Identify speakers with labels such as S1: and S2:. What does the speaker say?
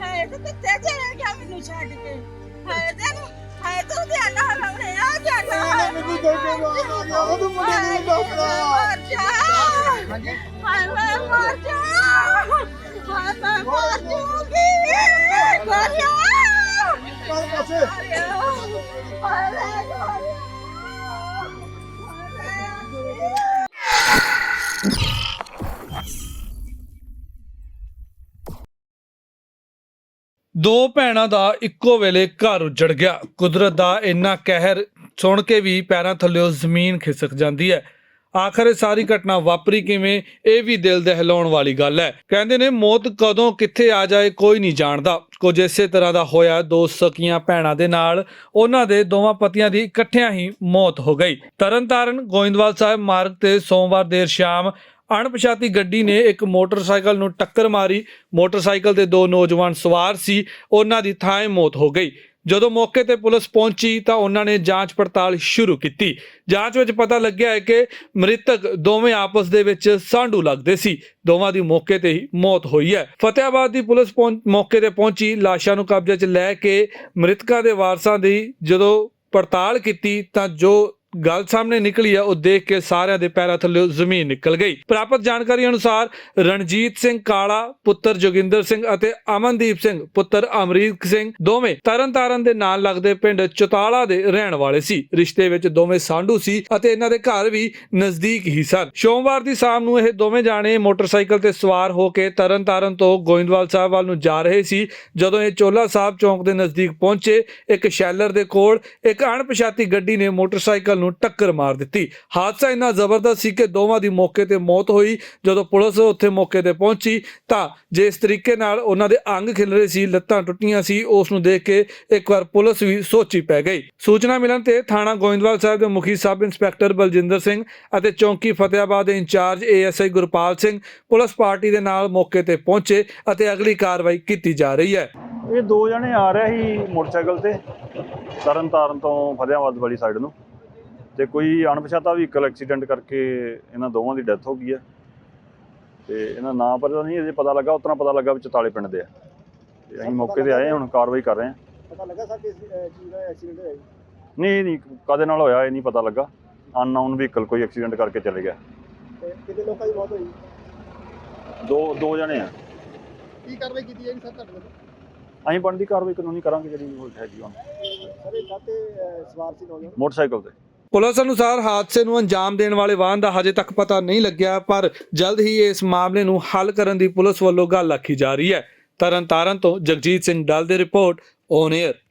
S1: ਹਾਏ ਤੂੰ ਕਿੱਥੇ ਚਲਾ ਗਿਆ ਮੈਨੂੰ ਛੱਡ ਕੇ। ਹਾਏ ਤੈਨੂੰ ਹਾਏ ਤੂੰ ਧਿਆਨ ਨਾਲ ਆਉਣੇ ਆ
S2: ਗਿਆ ਨਾ ਮੈਨੂੰ ਨਾ ਨਾ ਉਹ ਮੁੰਡੇ ਨੂੰ
S1: ਡੋਕਰਾ
S3: ਦੋ ਭੈਣਾਂ ਦਾ ਇੱਕੋ ਵੇਲੇ ਘਰ ਉੱਜੜ ਗਿਆ। ਕੁਦਰਤ ਦਾ ਇੰਨਾ ਕਹਿਰ ਸੁਣ ਕੇ ਵੀ ਪੈਰਾਂ ਥੱਲੇੋਂ ਜ਼ਮੀਨ ਖਿਸਕ ਜਾਂਦੀ ਹੈ। ਆਖਰ ਇਹ ਸਾਰੀ ਘਟਨਾ ਵਾਪਰੀ ਕਿਵੇਂ, ਇਹ ਵੀ ਦਿਲ ਦਹਿਲਾਉਣ ਵਾਲੀ ਗੱਲ ਹੈ। ਕਹਿੰਦੇ ਨੇ, ਮੌਤ ਕਦੋਂ ਕਿੱਥੇ ਆ ਜਾਏ ਕੋਈ ਨਹੀਂ ਜਾਣਦਾ। ਕੁਝ ਇਸੇ ਤਰ੍ਹਾਂ ਦਾ ਹੋਇਆ, ਦੋ ਸਕੀਆਂ ਭੈਣਾਂ ਦੇ ਨਾਲ। ਉਹਨਾਂ ਦੇ ਦੋਵਾਂ ਪਤੀਆਂ ਦੀ ਇਕੱਠਿਆਂ ਹੀ ਮੌਤ ਹੋ ਗਈ। ਤਰਨਤਾਰਨ ਗੋਇੰਦਵਾਲ ਸਾਹਿਬ ਮਾਰਗ ਤੇ ਸੋਮਵਾਰ ਦੇਰ ਸ਼ਾਮ ਅਣਪਛਾਤੀ ਗੱਡੀ ਨੇ ਇੱਕ ਮੋਟਰਸਾਈਕਲ ਨੂੰ ਟੱਕਰ ਮਾਰੀ। ਮੋਟਰਸਾਈਕਲ ਤੇ ਦੋ ਨੌਜਵਾਨ ਸਵਾਰ ਸੀ। ਉਹਨਾਂ ਦੀ ਥਾਂ ਮੌਤ ਹੋ ਗਈ। ਜਦੋਂ ਮੌਕੇ ਤੇ ਪੁਲਿਸ ਪਹੁੰਚੀ ਤਾਂ ਉਹਨਾਂ ਨੇ ਜਾਂਚ ਪੜਤਾਲ ਸ਼ੁਰੂ ਕੀਤੀ। ਜਾਂਚ ਵਿੱਚ ਪਤਾ ਲੱਗਿਆ ਹੈ ਕਿ ਮ੍ਰਿਤਕ ਦੋਵੇਂ ਆਪਸ ਦੇ ਵਿੱਚ ਸਾਂਢੂ ਲੱਗਦੇ ਸੀ। ਦੋਵਾਂ ਦੀ ਮੌਕੇ ਤੇ ਹੀ ਮੌਤ ਹੋਈ ਹੈ। ਫਤਿਆਬਾਦ ਦੀ ਪੁਲਿਸ ਪਹੁੰਚ- ਮੌਕੇ ਤੇ ਪਹੁੰਚੀ। ਲਾਸ਼ਾਂ ਨੂੰ ਕਬਜ਼ੇ 'ਚ ਲੈ ਕੇ ਮ੍ਰਿਤਕਾਂ ਦੇ ਵਾਰਸਾਂ ਦੀ ਜਦੋਂ ਪੜਤਾਲ ਕੀਤੀ ਤਾਂ ਜੋ ਗੱਲ ਸਾਹਮਣੇ ਨਿਕਲੀ ਹੈ ਉਹ ਦੇਖ ਕੇ ਸਾਰਿਆਂ ਦੇ ਪੈਰਾਂ ਥੱਲੇ ਜ਼ਮੀਨ ਨਿਕਲ ਗਈ। ਪ੍ਰਾਪਤ ਜਾਣਕਾਰੀ ਅਨੁਸਾਰ ਰਣਜੀਤ ਸਿੰਘ ਕਾਲਾ, ਪੁੱਤਰ ਜੋਗਿੰਦਰ ਸਿੰਘ ਅਤੇ ਅਮਨਦੀਪ ਸਿੰਘ, ਪੁੱਤਰ ਅਮਰੀਕ ਸਿੰਘ ਦੋਵੇਂ ਤਰਨਤਾਰਨ ਦੇ ਨਾਲ ਲੱਗਦੇ ਪਿੰਡ ਚੁਤਾਲਾ ਦੇ ਰਹਿਣ ਵਾਲੇ ਸੀ। ਰਿਸ਼ਤੇ ਵਿੱਚ ਦੋਵੇਂ ਸਾਂਢੂ ਸੀ ਅਤੇ ਇਹਨਾਂ ਦੇ ਘਰ ਵੀ ਨਜ਼ਦੀਕ ਹੀ ਸਨ। ਸੋਮਵਾਰ ਦੀ ਸ਼ਾਮ ਨੂੰ ਇਹ ਦੋਵੇਂ ਜਾਣੇ ਮੋਟਰਸਾਈਕਲ ਤੇ ਸਵਾਰ ਹੋ ਕੇ ਤਰਨਤਾਰਨ ਤੋਂ ਗੋਇੰਦਵਾਲ ਸਾਹਿਬ ਵੱਲ ਨੂੰ ਜਾ ਰਹੇ ਸੀ। ਜਦੋਂ ਇਹ ਚੋਲਾ ਸਾਹਿਬ ਚੌਂਕ ਦੇ ਨਜ਼ਦੀਕ ਪਹੁੰਚੇ, ਇੱਕ ਸ਼ੈਲਰ ਦੇ ਕੋਲ ਇੱਕ ਅਣਪਛਾਤੀ ਗੱਡੀ ਨੇ ਮੋਟਰਸਾਈਕਲ ਨੂੰ ਟੱਕਰ ਮਾਰ ਦਿੱਤੀ। ਹਾਦਸਾ ਇੰਨਾ ਜ਼ਬਰਦਸਤ ਸੀ ਕਿ ਦੋਵਾਂ ਦੀ ਮੌਕੇ ਤੇ ਮੌਤ ਹੋਈ। ਜਦੋਂ ਪੁਲਿਸ ਉੱਥੇ ਮੌਕੇ ਤੇ ਪਹੁੰਚੀ, ਤਾਂ ਜਿਸ ਤਰੀਕੇ ਨਾਲ ਉਹਨਾਂ ਦੇ ਅੰਗ ਖਿਲ ਰਹੇ ਸੀ, ਲੱਤਾਂ ਟੁੱਟੀਆਂ ਸੀ, ਉਸ ਨੂੰ ਦੇਖ ਕੇ ਇੱਕ ਵਾਰ ਪੁਲਿਸ ਵੀ ਸੋਚੀ ਪੈ ਗਈ। ਸੂਚਨਾ ਮਿਲਣ ਤੇ ਥਾਣਾ ਗੋਇੰਦਵਾਲ ਸਾਹਿਬ ਦੇ ਮੁਖੀ ਸਬ ਇੰਸਪੈਕਟਰ ਬਲਜਿੰਦਰ ਸਿੰਘ ਅਤੇ ਚੌਂਕੀ ਫਤਿਆਬਾਦ ਦੇ incharge ASI Gurpal Singh police party ਦੇ ਨਾਲ ਮੌਕੇ ਤੇ ਪਹੁੰਚੇ ਅਤੇ ਅਗਲੀ ਕਾਰਵਾਈ ਕੀਤੀ ਜਾ ਰਹੀ ਹੈ।
S4: ਇਹ ਦੋ ਜਣੇ ਆ ਰਹੇ ਸੀ ਮੋਟਰਸਾਈਕਲ ਤੇ ਤਰਨ ਤੋਂ ਫਤਿਆਬਾਦ ਵਾਲੀ ਸਾਈਡ ਨੂੰ। ਤੇ ਕੋਈ ਅਣਪਛਾਤਾ ਵਹੀਕਲ ਐਕਸੀਡੈਂਟ ਕਰਕੇ ਇਹਨਾਂ ਦੋਵਾਂ ਦੀ ਡੈਥ ਹੋ ਗਈ ਹੈ ਤੇ ਇਹਨਾਂ ਨਾਂ ਪਤਾ ਨਹੀਂ ਅਜੇ ਪਤਾ ਲੱਗਾ ਉਤਨਾ ਪਤਾ ਲੱਗਾ ਵੀ ਚਤਾਲੇ ਪਿੰਡ ਦੇ ਆ। ਤੇ ਅਸੀਂ ਮੌਕੇ ਤੇ ਆਏ ਹਾਂ, ਹੁਣ ਕਾਰਵਾਈ ਕਰ ਰਹੇ ਹਾਂ।
S2: ਪਤਾ ਲੱਗਾ ਸਰ ਕਿਸ ਅਹ, ਚੀਜ਼ ਦਾ ਐਕਸੀਡੈਂਟ ਹੋਇਆ ਜੀ?
S4: ਨਹੀਂ ਨਹੀਂ ਕਦੇ ਨਾਲ ਹੋਇਆ ਇਹ ਨਹੀਂ ਪਤਾ ਲੱਗਾ। ਅਨਨੋਨ ਵਹੀਕਲ ਕੋਈ ਐਕਸੀਡੈਂਟ ਕਰਕੇ ਚਲੇ ਗਿਆ।
S2: ਤੇ ਕਿੰਨੇ ਲੋਕਾਂ ਦੀ ਮੌਤ ਹੋਈ?
S4: ਦੋ ਦੋ ਜਣੇ ਆ।
S2: ਕੀ ਕਾਰਵਾਈ ਕੀਤੀ ਹੈ ਜੀ ਸਰ ਤੁਹਾਡੇ ਵੱਲੋਂ?
S4: ਅਸੀਂ ਬਣਦੀ ਕਾਰਵਾਈ ਕਾਨੂੰਨੀ ਕਰਾਂਗੇ ਜਿਹੜੀ ਹੈਗੀ ਹੁਣ
S2: ਸਰ ਇਹ ਕਾਤੇ ਸਵਾਰ ਸੀ ਨੌਜਵਾਨ?
S4: ਮੋਟਰਸਾਈਕਲ ਤੇ।
S3: ਪੁਲਿਸ ਅਨੁਸਾਰ ਹਾਦਸੇ ਨੂੰ ਅੰਜਾਮ ਦੇਣ ਵਾਲੇ ਵਾਹਨ ਦਾ ਹਜੇ ਤੱਕ ਪਤਾ ਨਹੀਂ ਲੱਗਿਆ, ਪਰ ਜਲਦ ਹੀ ਇਸ ਮਾਮਲੇ ਨੂੰ ਹੱਲ ਕਰਨ ਦੀ ਪੁਲਿਸ ਵੱਲੋਂ ਗੱਲ ਆਖੀ ਜਾ ਰਹੀ ਹੈ। ਤਰਨਤਾਰਨ ਤੋਂ ਜਗਜੀਤ ਸਿੰਘ ਡਲ ਦੀ ਰਿਪੋਰਟ ਔਨ 에ਅਰ